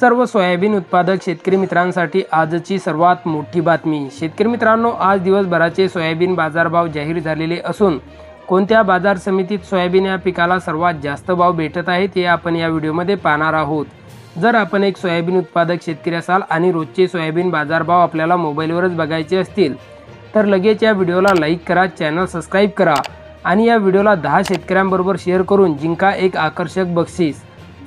सर्व सोयाबीन उत्पादक शेतकरी मित्रांसाठी आजची सर्वात मोठी बातमी. शेतकरी मित्रांनो आज दिवसभराचे सोयाबीन बाजारभाव जाहीर झालेले असून कोणत्या बाजार समितीत सोयाबीन या पिकाला सर्वात जास्त भाव भेटत आहेत हे आपण या व्हिडिओमध्ये पाहणार आहोत. जर आपण एक सोयाबीन उत्पादक शेतकरी असाल आणि रोजचे सोयाबीन बाजारभाव आपल्याला मोबाईलवरच बघायचे असतील तर लगेच या व्हिडिओला लाईक करा चॅनल सबस्क्राईब करा आणि या व्हिडिओला दहा शेतकऱ्यांबरोबर शेअर करून जिंका एक आकर्षक बक्षीस.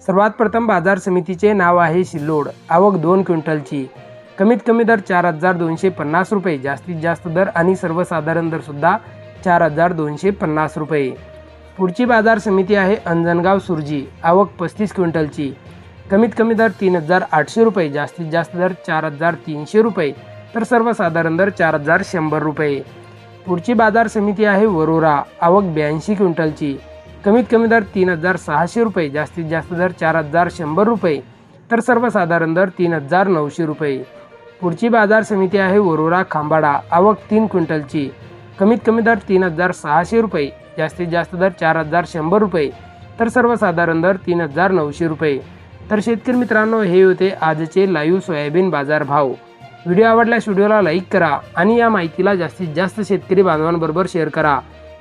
सर्वात प्रथम बाजार समितीचे नाव आहे शिल्लोड. आवक दोन क्विंटलची. कमीत कमी दर चार हजार दोनशे पन्नास रुपये. जास्तीत जास्त दर आणि सर्वसाधारण दरसुद्धा चार हजार दोनशे पन्नास रुपये. पुढची बाजार समिती आहे अंजनगाव सुरजी. आवक पस्तीस क्विंटलची. कमीत कमी दर तीन हजार आठशे रुपये. जास्तीत जास्त दर चार हजार तीनशे रुपये. तर सर्वसाधारण दर चार हजार शंभर रुपये. पुढची बाजार समिती आहे वरोरा. आवक ब्याऐंशी क्विंटलची. कमीत कमी दर तीन हजार सहाशे रुपये जास्तीत जास्त दर चार हजार शंभर रुपये तर सर्वसाधारण दर तीन हजार नऊशे रुपये. पुढची बाजार समिती आहे वरोरा खांबाडा आवक तीन क्विंटलची. कमीत कमी दर तीन हजार सहाशे रुपये जास्तीत जास्त दर चार हजार शंभर रुपये तर सर्वसाधारण दर तीन हजार नऊशे रुपये. तर शेतकरी मित्रांनो हे होते आजचे लाईव्ह सोयाबीन बाजार भाव व्हिडिओ आवडल्यास व्हिडिओला लाईक करा आणि या माहितीला जास्तीत जास्त शेतकरी बांधवांबरोबर शेअर करा.